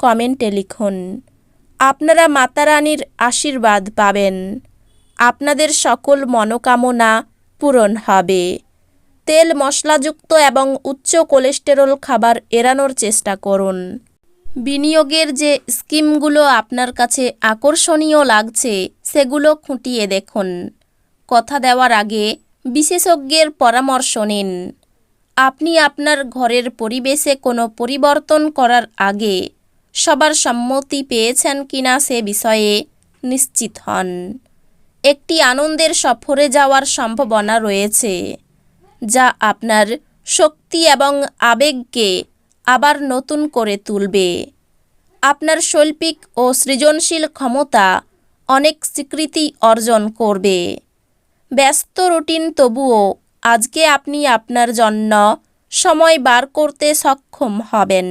কমেন্টে লিখুন, আপনারা মাতারানীর আশীর্বাদ পাবেন। আপনাদের সকল মনোকামনা পূরণ হবে। তেল মশলাযুক্ত এবং উচ্চ কোলেস্টেরল খাবার এড়ানোর চেষ্টা করুন। বিনিয়োগের যে স্কিমগুলো আপনার কাছে আকর্ষণীয় লাগছে, সেগুলো খুঁটিয়ে দেখুন। কথা দেওয়ার আগে বিশেষজ্ঞের পরামর্শ নিন। আপনি আপনার ঘরের পরিবেশে কোনো পরিবর্তন করার আগে সবার সম্মতি পেয়েছেন কিনা সে বিষয়ে নিশ্চিত হন। একটি আনন্দের সফরে যাওয়ার সম্ভাবনা রয়েছে, যা আপনার শক্তি এবং আবেগকে আবার নতুন করে তুলবে। আপনার শৈল্পিক ও সৃজনশীল ক্ষমতা অনেক স্বীকৃতি অর্জন করবে। ব্যস্ত রুটিন তবুও আজকে আপনি আপনার জন্য সময় বার করতে সক্ষম হবেন।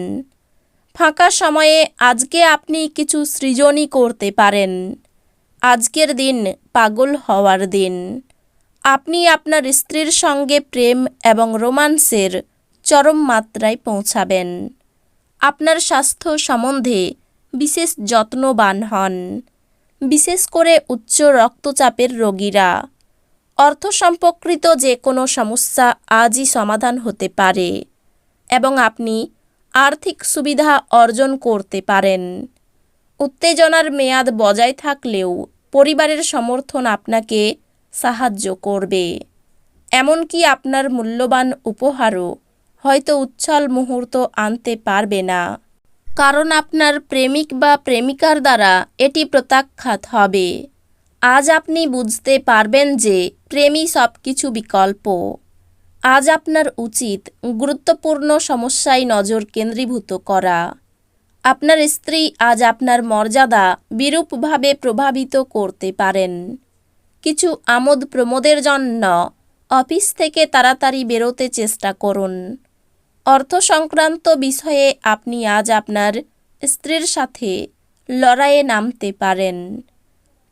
ফাঁকা সময়ে আজকে আপনি কিছু সৃজনই করতে পারেন। আজকের দিন পাগল হওয়ার দিন। আপনি আপনার স্ত্রীর সঙ্গে প্রেম এবং রোমান্সের চরম মাত্রায় পৌঁছাবেন। আপনার স্বাস্থ্য সম্বন্ধে বিশেষ যত্নবান হন। বিশেষ করে উচ্চ রক্তচাপের রোগীরা। অর্থ সম্পর্কিত যে কোনো সমস্যা আজই সমাধান হতে পারে। এবং আপনি আর্থিক সুবিধা অর্জন করতে পারেন। উত্তেজনার মেয়াদ বজায় থাকলেও পরিবারের সমর্থন আপনাকে সাহায্য করবে। এমনকি আপনার মূল্যবান উপহারও হয়তো উচ্ছল মুহূর্ত আনতে পারবে না। কারণ আপনার প্রেমিক বা প্রেমিকার দ্বারা এটি প্রত্যাখ্যাত হবে। আজ আপনি বুঝতে পারবেন যে প্রেমই সব কিছু বিকল্প। আজ আপনার উচিত গুরুত্বপূর্ণ সমস্যায় নজর কেন্দ্রীভূত করা। আপনার স্ত্রী আজ আপনার মর্যাদা বিরূপভাবে প্রভাবিত করতে পারেন। কিছু আমোদ প্রমোদের জন্য অফিস থেকে তাড়াতাড়ি বেরোতে চেষ্টা করুন। অর্থ সংক্রান্ত বিষয়ে আপনি আজ আপনার স্ত্রীর সাথে লড়াইয়ে নামতে পারেন।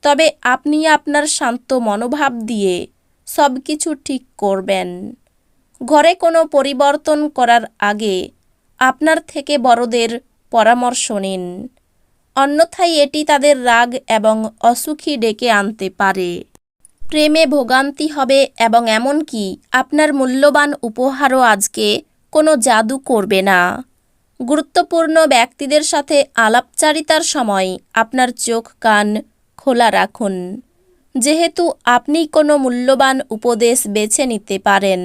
তবে আপনি আপনার শান্ত মনোভাব দিয়ে সব কিছু ঠিক করবেন। ঘরে কোনো পরিবর্তন করার আগে আপনার থেকে বড়দের পরামর্শ নিন। অন্যথায় এটি তাদের রাগ এবং অসুখী ডেকে আনতে পারে। প্রেমে ভোগান্তি হবে এবং এমনকি আপনার মূল্যবান উপহারও আজকে কোনো জাদু করবে না। গুরুত্বপূর্ণ ব্যক্তিদের সাথে আলাপচারিতার সময় আপনার চোখ কান খোলা রাখুন। যেহেতু আপনি কোনো মূল্যবান উপদেশ বেছে নিতে পারেন।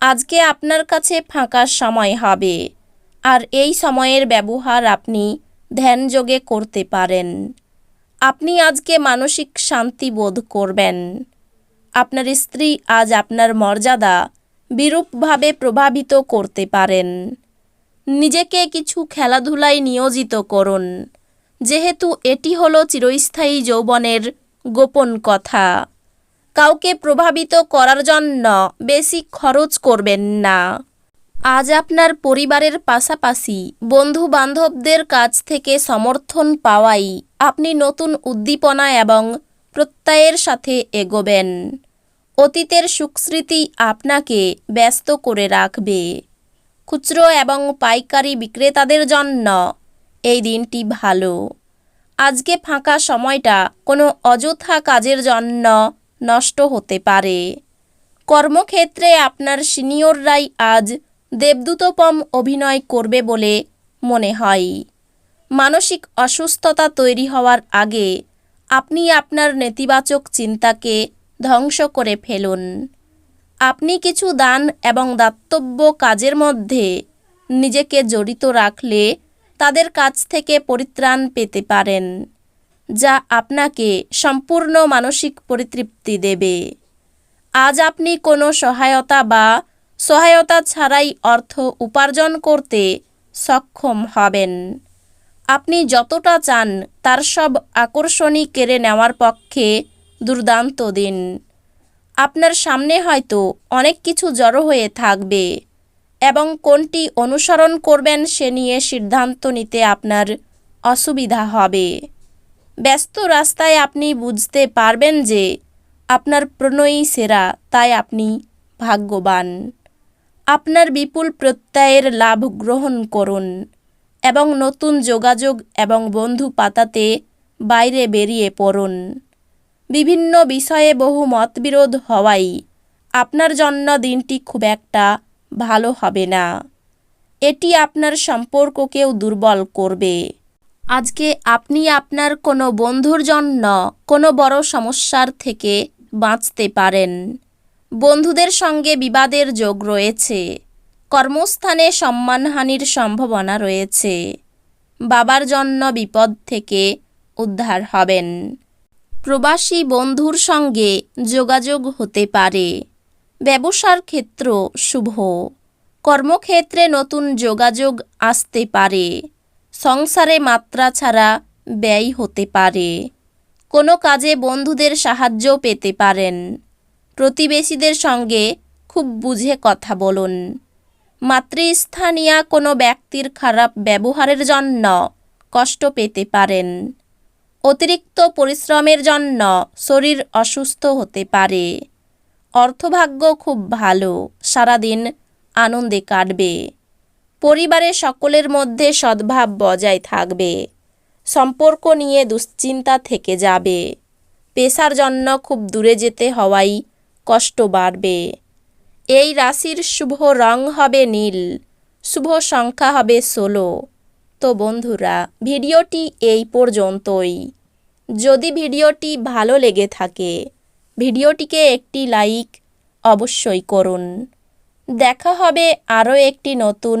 আজকে আপনার কাছে ফাঁকা সময় হবে। আর এই সময়ের ব্যবহার আপনি ধ্যানযোগে করতে পারেন। আপনি আজকে মানসিক শান্তি বোধ করবেন। আপনার স্ত্রী আজ আপনার মর্যাদা বিরূপভাবে প্রভাবিত করতে পারেন। নিজেকে কিছু খেলাধুলায় নিয়োজিত করুন। যেহেতু এটি হলো চিরস্থায়ী যৌবনের গোপন কথা। কাউকে প্রভাবিত করার জন্য বেশি খরচ করবেন না। আজ আপনার পরিবারের পাশাপাশি বন্ধু বান্ধবদের কাছ থেকে সমর্থন পাওয়াই আপনি নতুন উদ্দীপনা এবং প্রত্যয়ের সাথে এগোবেন। অতীতের সুখস্মৃতি আপনাকে ব্যস্ত করে রাখবে। খুচরো এবং পাইকারি বিক্রেতাদের জন্য এই দিনটি ভালো। আজকে ফাঁকা সময়টা কোনো অযথা কাজের জন্য নষ্ট হতে পারে। কর্মক্ষেত্রে আপনার সিনিয়ররাই আজ দেবদূতপম অভিনয় করবে বলে মনে হয়। মানসিক অসুস্থতা তৈরি হওয়ার আগে আপনি আপনার নেতিবাচক চিন্তাকে ধ্বংস করে ফেলুন। আপনি কিছু দান এবং দাতব্য কাজের মধ্যে নিজেকে জড়িত রাখলে তাদের কাছ থেকে পরিত্রাণ পেতে পারেন। যা আপনাকে সম্পূর্ণ মানসিক পরিতৃপ্তি দেবে। আজ আপনি কোনো সহায়তা বা সহায়তা ছাড়াই অর্থ উপার্জন করতে সক্ষম হবেন। আপনি যতটা চান তার সব আকর্ষণই কেড়ে নেওয়ার পক্ষে দুর্দান্ত দিন। আপনার সামনে হয়তো অনেক কিছু জড়ো হয়ে থাকবে এবং কোনটি অনুসরণ করবেন সে নিয়ে সিদ্ধান্ত নিতে আপনার অসুবিধা হবে। ব্যস্ত রাস্তায় আপনি বুঝতে পারবেন যে আপনার প্রণয়ী সেরা, তাই আপনি ভাগ্যবান। আপনার বিপুল প্রত্যয়ের লাভ গ্রহণ করুন এবং নতুন যোগাযোগ এবং বন্ধু পাতাতে বাইরে বেরিয়ে পড়ুন। বিভিন্ন বিষয়ে বহু মতবিরোধ হওয়াই আপনার জন্য দিনটি খুব একটা ভালো হবে না। এটি আপনার সম্পর্ককেও দুর্বল করবে। আজকে আপনি আপনার কোনো বন্ধুর জন্য কোনো বড় সমস্যার থেকে বাঁচতে পারেন। বন্ধুদের সঙ্গে বিবাদের যোগ রয়েছে। কর্মস্থানে সম্মানহানির সম্ভাবনা রয়েছে। বাবার জন্য বিপদ থেকে উদ্ধার হবেন। প্রবাসী বন্ধুর সঙ্গে যোগাযোগ হতে পারে। ব্যবসার ক্ষেত্র শুভ। কর্মক্ষেত্রে নতুন যোগাযোগ আসতে পারে। সংসারে মাত্রা ছাড়া ব্যয় হতে পারে। কোনো কাজে বন্ধুদের সাহায্য পেতে পারেন। প্রতিবেশীদের সঙ্গে খুব বুঝে কথা বলুন। মাতৃস্থানীয় কোনো ব্যক্তির খারাপ ব্যবহারের জন্য কষ্ট পেতে পারেন। অতিরিক্ত পরিশ্রমের জন্য শরীর অসুস্থ হতে পারে। অর্থভাগ্য খুব ভালো, সারাদিন আনন্দে কাটবে। পরিবারের সকলের মধ্যে সদ্ভাব বজায় থাকবে। সম্পর্ক নিয়ে দুশ্চিন্তা থেকে যাবে। পেশার জন্য খুব দূরে যেতে হওয়াই কষ্ট বাড়বে। এই রাশির শুভ রং হবে নীল, শুভ সংখ্যা হবে ষোলো। তো বন্ধুরা, ভিডিওটি এই পর্যন্তই। যদি ভিডিওটি ভালো লেগে থাকে, ভিডিওটিকে একটি লাইক অবশ্যই করুন। দেখা হবে আরও একটি নতুন